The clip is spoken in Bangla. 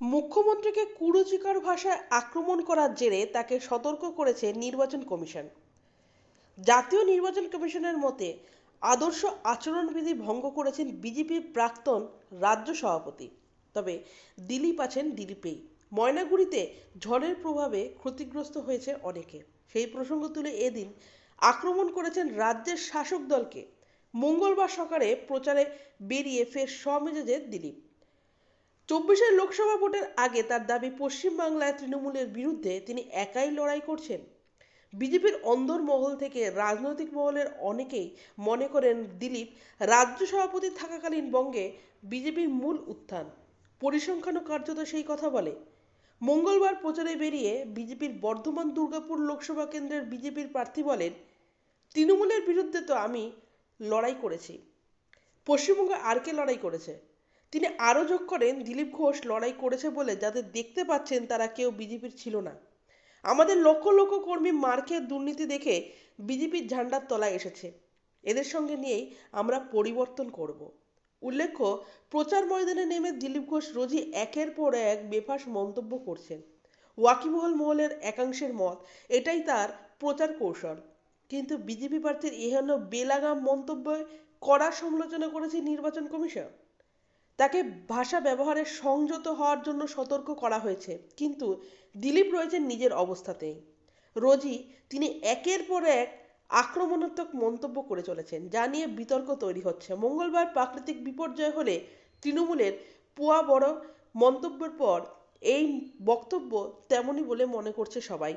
মুখ্যমন্ত্রীকে কুরুচিকর ভাষায় আক্রমণ করার জেরে তাকে সতর্ক করেছে নির্বাচন কমিশন। জাতীয় নির্বাচন কমিশনের মতে, আদর্শ আচরণবিধি ভঙ্গ করেছেন বিজেপির প্রাক্তন রাজ্য সভাপতি। তবে দিলীপ আছেন দিলীপেই। ময়নাগুড়িতে ঝড়ের প্রভাবে ক্ষতিগ্রস্ত হয়েছে অনেকে। সেই প্রসঙ্গ তুলে এদিন আক্রমণ করেছেন রাজ্যের শাসক দলকে। মঙ্গলবার সকালে প্রচারে বেরিয়ে ফের স্বমেজাজে দিলীপ। চব্বিশের লোকসভা ভোটের আগে তার দাবি পশ্চিমবাংলায় তৃণমূলের বিরুদ্ধে তিনি একাই লড়াই করছেন। বিজেপির অন্দর মহল থেকে রাজনৈতিক মহলের অনেকেই মনে করেন দিলীপ রাজ্য সভাপতি থাকাকালীন বঙ্গে বিজেপির মূল উত্থান। পরিসংখ্যানও কার্যত সেই কথা বলে। মঙ্গলবার প্রচারে বেরিয়ে বিজেপির বর্ধমান দুর্গাপুর লোকসভা কেন্দ্রের বিজেপির প্রার্থী বলেন, তৃণমূলের বিরুদ্ধে তো আমি লড়াই করেছি। পশ্চিমবঙ্গে আর কে লড়াই করেছে? তিনি আরও যোগ করেন, দিলীপ ঘোষ লড়াই করেছে বলে যাদের দেখতে পাচ্ছেন তারা কেউ বিজেপির ছিল না। আমাদের লক্ষ লক্ষ কর্মী মার্কের দুর্নীতি দেখে বিজেপির ঝান্ডার তলায় এসেছে। এদের সঙ্গে নিয়েই আমরা পরিবর্তন করব। উল্লেখ্য, প্রচার ময়দানে নেমে দিলীপ ঘোষ রোজই একের পর এক বেফাস মন্তব্য করছেন। ওয়াকিবহল মহলের একাংশের মত, এটাই তার প্রচার কৌশল। কিন্তু বিজেপি প্রার্থীর এহেন বেলাগাম মন্তব্য কড়া সমালোচনা করেছে নির্বাচন কমিশন? তাকে ভাষা ব্যবহারে সংযত হওয়ার জন্য সতর্ক করা হয়েছে। কিন্তু দিলীপ রয়েছেন নিজের অবস্থাতেই। রোজই তিনি একের পর এক আক্রমণাত্মক মন্তব্য করে চলেছেন, যা নিয়ে বিতর্ক তৈরি হচ্ছে। মঙ্গলবার প্রাকৃতিক বিপর্যয় হলে তৃণমূলের পুয়া বড় মন্তব্যের পর এই বক্তব্য তেমনই বলে মনে করছে সবাই।